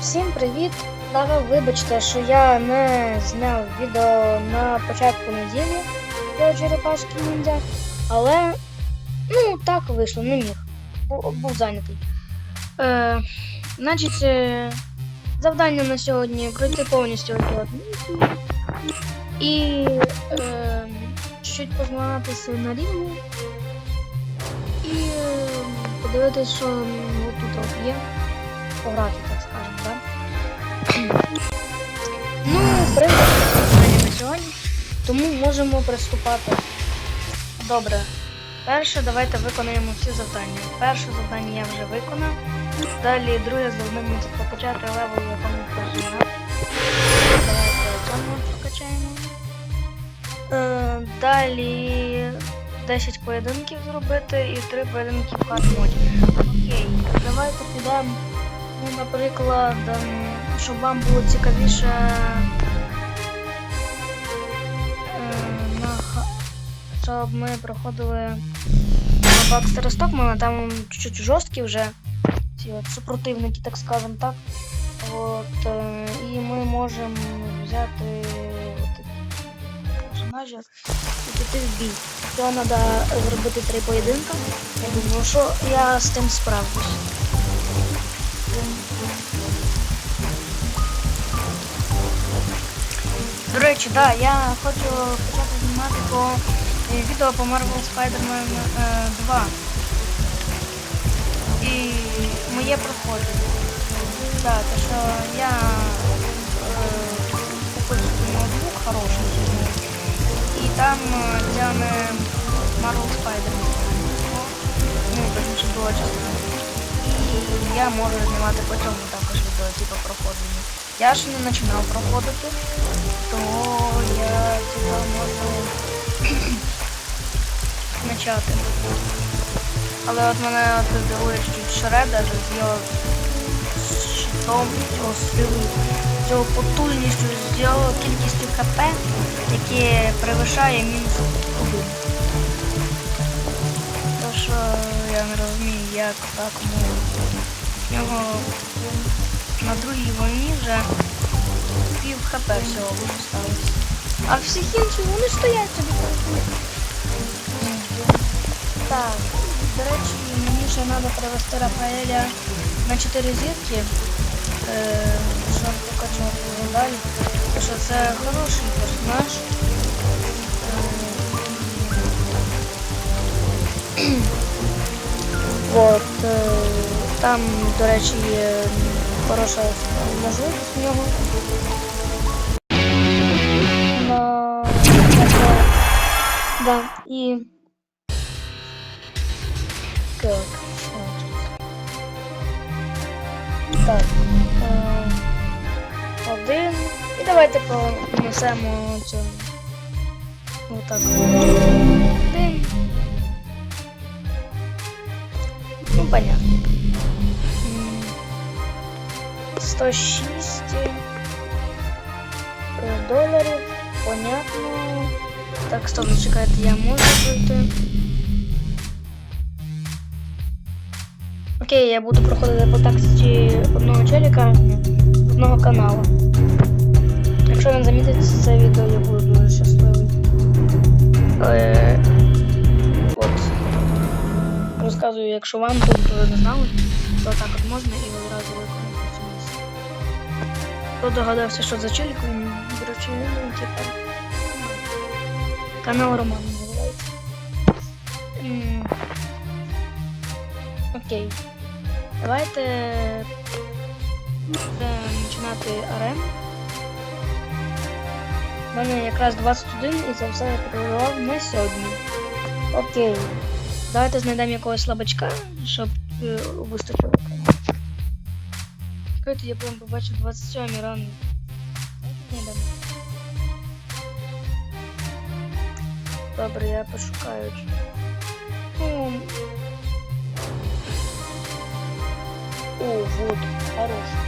Всім привіт! Народ, вибачте, що я не зняв відео на початку неділі про черепашки ніндзя, але ну так вийшло, не міг. Бу- Був зайнятий. Е, значить, е, завдання на сьогодні пройти повністю місії і е, чуть позмагатися на рівні і е, подивитися, що тут є пограти? Ну, в на сьогодні, тому можемо приступати. Добре. Перше, давайте виконаємо всі завдання. Перше завдання я вже виконав. Далі друге завдання це прокачати левел якому персонаж. Давайте цьому прокачаємо. Е, далі 10 поєдинків зробити і 3 поєдинки в хард моді. Окей, давайте підемо Ну, наприклад, ем, щоб вам було цікавіше е, щоб ми проходили на Бакстера Стокмана, там чуть-чуть жорсткі вже ці от супротивники, так скажем так. От, е, і ми можемо взяти персонажі і піти в бій. Цього треба зробити три поєдинка. Я думаю, що я з тим справлюсь. До речі, да, я хочу почати знімати по е, відео по Marvel Spider-Man е, 2. І моє проходження. Да, те, що я е, купив ноутбук хороший. І там е, тягне Marvel Spider-Man. Ну, точніше була частина. І я можу знімати по цьому також відео, типу проходження. Я ж не починав проходити, то я типа можу почати. Але от мене от дивує чуть Шредер з його щитом, з його силою, з його потужністю, з його кількістю ХП, яке перевищає мінус один. То що я не розумію, як так можна. В нього на другій війні вже пів хп всього залишилось. А всі інші вони стоять собі там. Так, до речі, мені ще треба привести Рафаеля на 4 зірки, е, щоб покачати його далі. Тому що це хороший персонаж. Е, Вот, е, там, до речі, є хороша можливість в нього. На... Да, і... Так? Так, е, один. І давайте понесемо цьому. Отак. Один. Ну, понятно. М, 106 е, доларів. Понятно. Так, стоп, чекайте, я можу пройти. Окей, я буду проходити по таксі одного челіка одного каналу. Якщо він замітить це відео, я буду дуже щасливий. Е, от. Розказую, якщо вам тут ви не знали, то так от можна і одразу. Хто догадався, що за челік, він, речі, ну, типа. Канал Роман називається. Окей. Давайте будемо починати арену. У мене якраз 21 і це все я прорвав на сьогодні. Окей. Давайте знайдемо якогось слабачка, щоб е, вистачило. Чекайте, я прям побачив 27 рано. Знайдемо. Добре, я пошукаю. Ну... О, вот, хороший.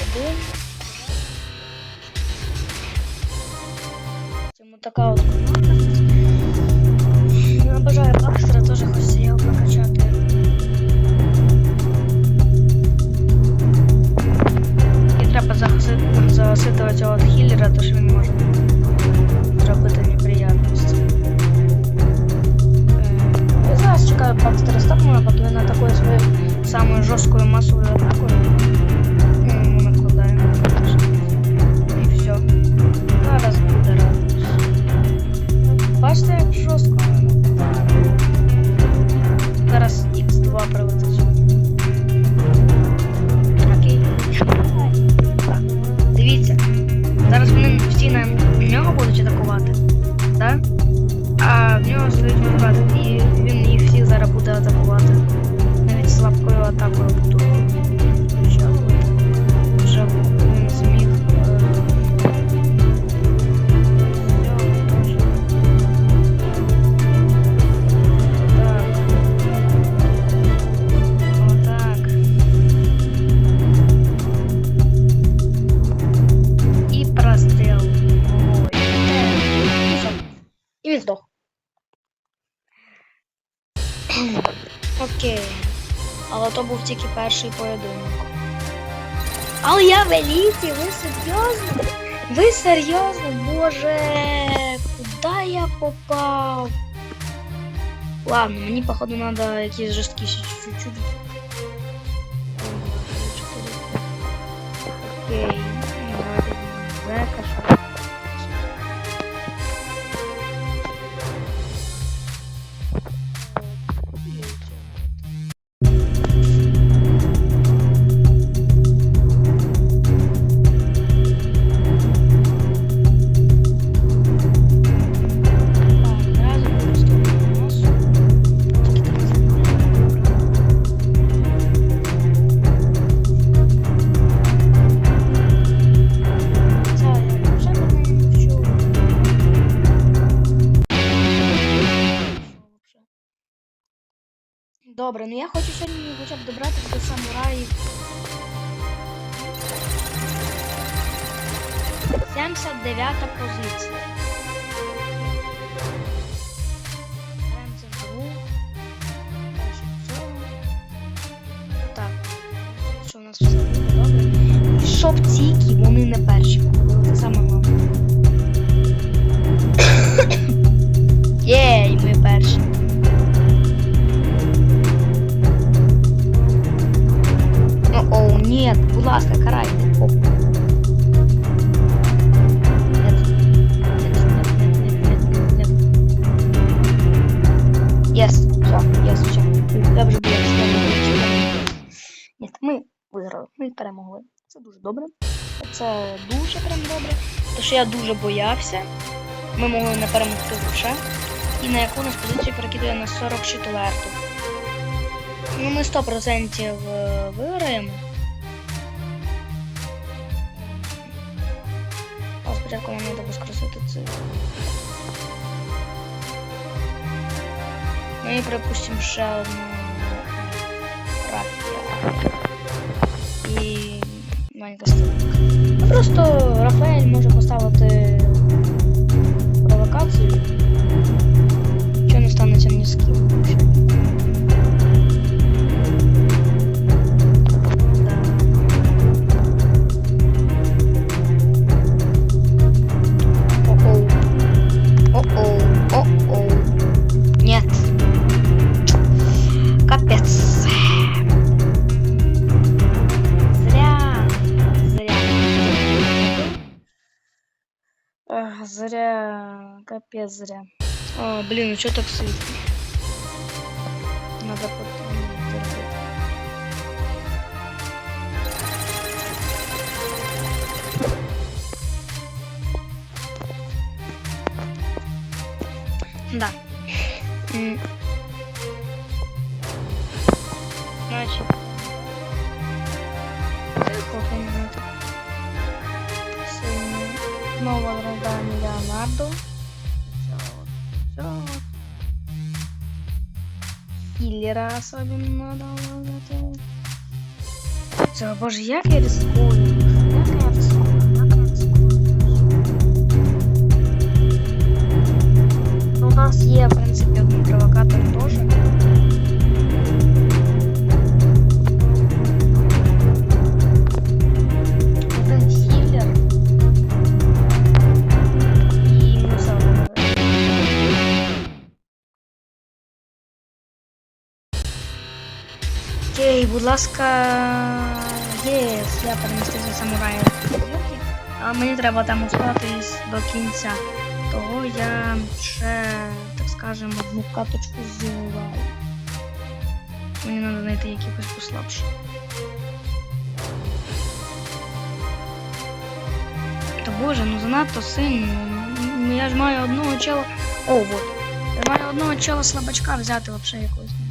Один. Цьому така був тільки перший поєдинок. Але я великий, ви серйозно? Ви серйозно? Боже, куди я попав? Ладно, мені походу надо якісь жорсткіші чуть-чуть. Окей, Добре, ну я хочу сьогодні хоча б добратися до самураїв. 79 позиція. Так. Що у нас все добре. І щоб вони не перші це саме ні, будь ласка, карайте. Оп. Нет. Нет, нет, нет, нет, нет, нет. Єс, все, єс, все. Я вже була Ні, ми виграли, ми перемогли. Це дуже добре. Це дуже прям добре. Тому що я дуже боявся. Ми могли не перемогти вже. І на яку нас позицію перекидує на 44. Ну, ми 100% е, виграємо. А спочатку нам треба воскресити це. Ну і припустимо ще одну рафія. І маленька стрілка. Ну просто Рафаель може поставити провокацію. Що не станеться ні з ким. Зря. Капец зря. О, блин, ну что так светло? Надо потом. Да. Значит. Синій. Знову роздаємо Леонардо. Цього. Цього. Хіллера особливо надо вводити. Цього, боже, як я рискую? Як я рискую? Як я рискую? Ну, У нас є, в принципі, один провокатор теж. Окей, будь ласка. Єс, я перемістився самурая в. А мені треба там остатись до кінця. того я ще, так скажемо, одну каточку зливаю. Мені треба знайти якихось послабше. Та боже, ну занадто сильно. Ну, Я ж маю одного чела. О, вот. Я маю одного чела слабачка взяти вообще якогось.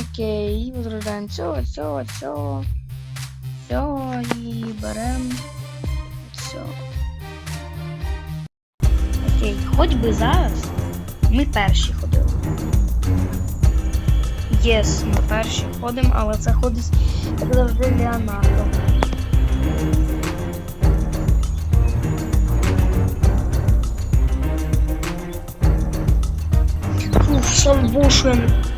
Окей, возрождаємо цього, цього, цього. Цього і беремо цього. Окей, хоч би зараз ми перші ходили. Єс, ми перші ходимо, але це ходить як завжди Леонардо. Фух, Санбушин.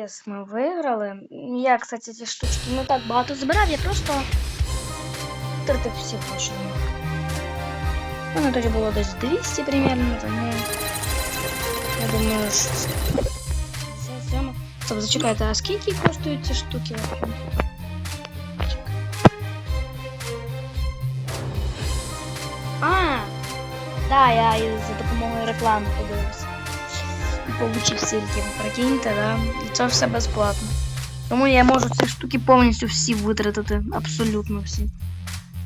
Єс, ми виграли. Я, кстати, ці штучки не так багато збирав, я просто втратив всі гроші. в них. У мене тоді було десь 200 примерно, тому я думаю, що це. Це сьома. Стоп, зачекайте, а скільки коштують ці штуки вообще? Чекай. А, да, я і за допомогою реклами подивився. Получив стільки, прикиньте, да? І це все безплатно. Тому я можу ці штуки повністю всі витратити. Абсолютно всі.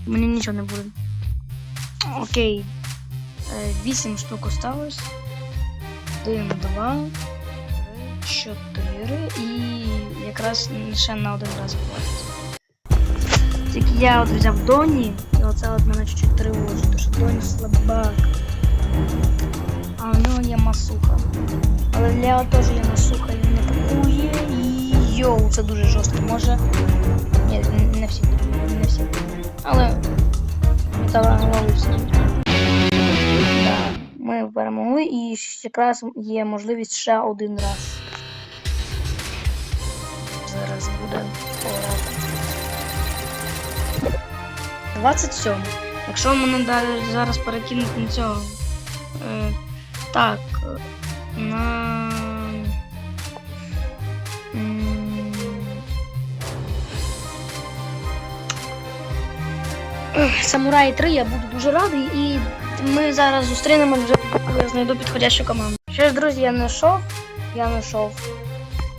Мені нічого не буде. Окей. Е, Вісім штук осталось. Один, два, три, чотири. І якраз ще на один раз хватить. Тільки я от взяв Доні, і оце от мене чуть-чуть тривожить, тому що Доні слабак. А у нього є масуха. Але Лео теж є масуха, він не атакує. І йоу, це дуже жорстко. Може. Ні, не всі, не всі. Але талановився. Да, ми перемогли і якраз є можливість ще один раз. Зараз буде пограти. 27. Якщо мене зараз перекинуть на цього. Е, так. На. м, Самурай 3 я буду дуже радий і ми зараз зустрінемо вже коли я знайду підходящу команду. Що ж, друзі, я знайшов. Я знайшов.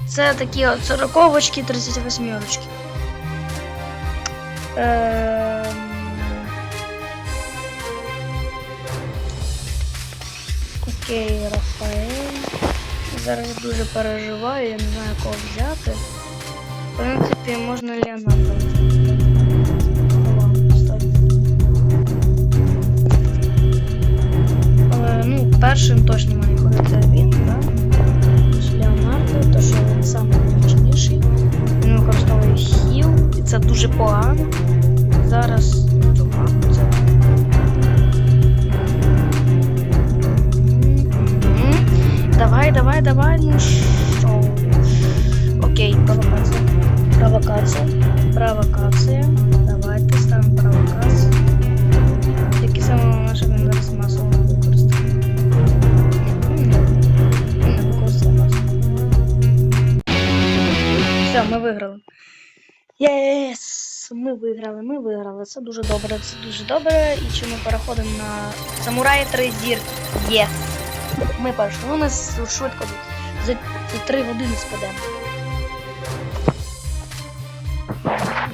Це такі от 40-очки, 38-очки. Ем... Окей, Рафаель. Зараз дуже переживаю, я не знаю кого взяти. В принципі, можна Леонардо. Але, ну, першим точно має ходити він, да? Леонардо, то що він самий найважніший. Він використовує хіл, і це дуже погано. Зараз виграли. Це дуже добре, це дуже добре. І чи ми переходимо на Самурай 3 зірки? Єс! Ми перші. Ну, ми швидко за, 3 години спадемо.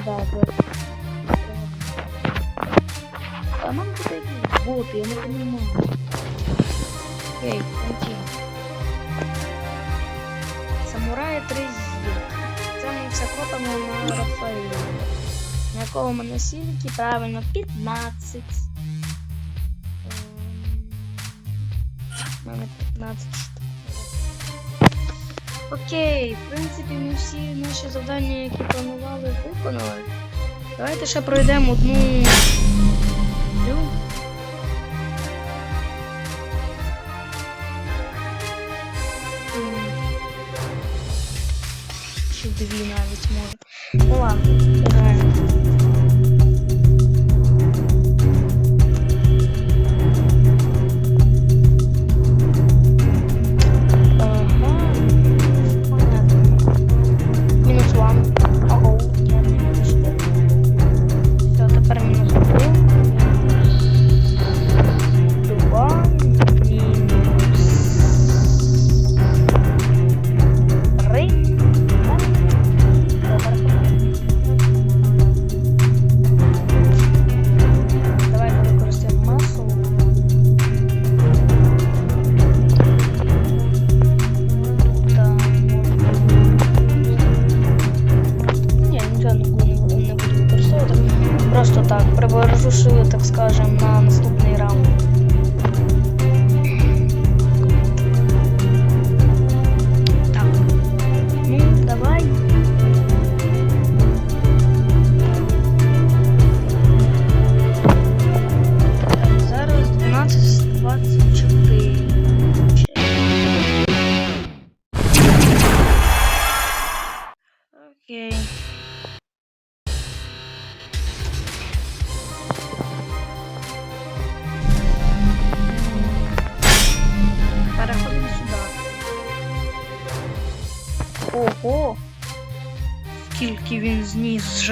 Да. А нам тут якісь боти, я не розумію. Окей, окей. Самурай 3 зірки. Це ми все копимо на Рафаелі. На якого в мене сірки? Правильно, 15. Ем, У мене 15 штук. Окей, в принципі, ми всі наші завдання, які планували, виконали. Давайте ще пройдемо одну. Чи дві навіть може. Ну ладно, зніс.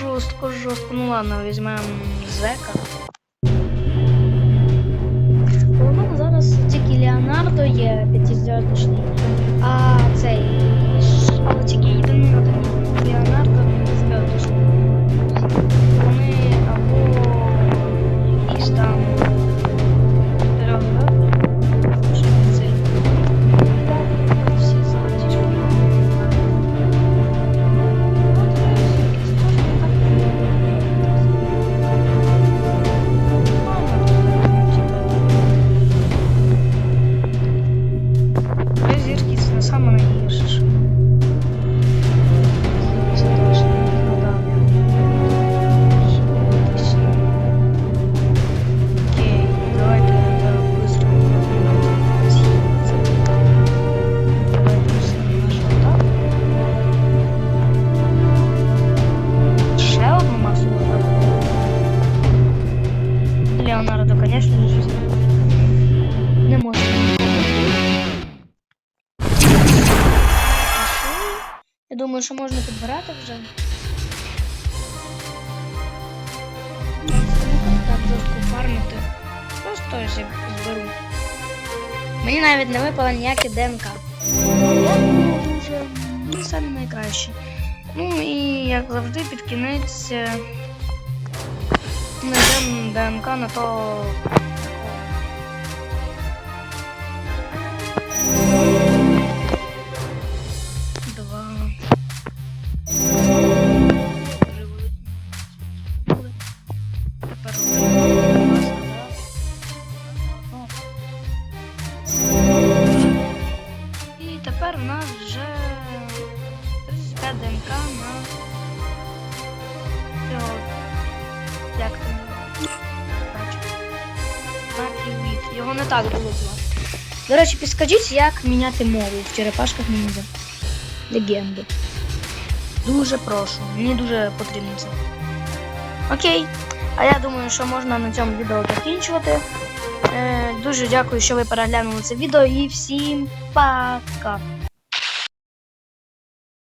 Жорстко, жорстко. Ну ладно, візьмемо зека. Мене зараз тільки Леонардо є п'ятизв'язочний, а цей. Тільки єдиний Леонардо саме найгірше. Думаю, що можна підбирати вже. Так, жорстко фармити. Просто я зберу. Мені навіть не випало ніяке ДНК. Дуже ну, самі. Ну і як завжди під кінець е, знайдемо ДНК на то. І тепер у нас вже 35 ДНК на цього. Як там привіт. Його не так було звати. До речі, підскажіть, як міняти мову в черепашках ніндзя. Легенди. Дуже прошу. Мені дуже потрібно це. Окей. А я думаю, що можна на цьому відео закінчувати. Е, дуже дякую, що ви переглянули це відео і всім пока!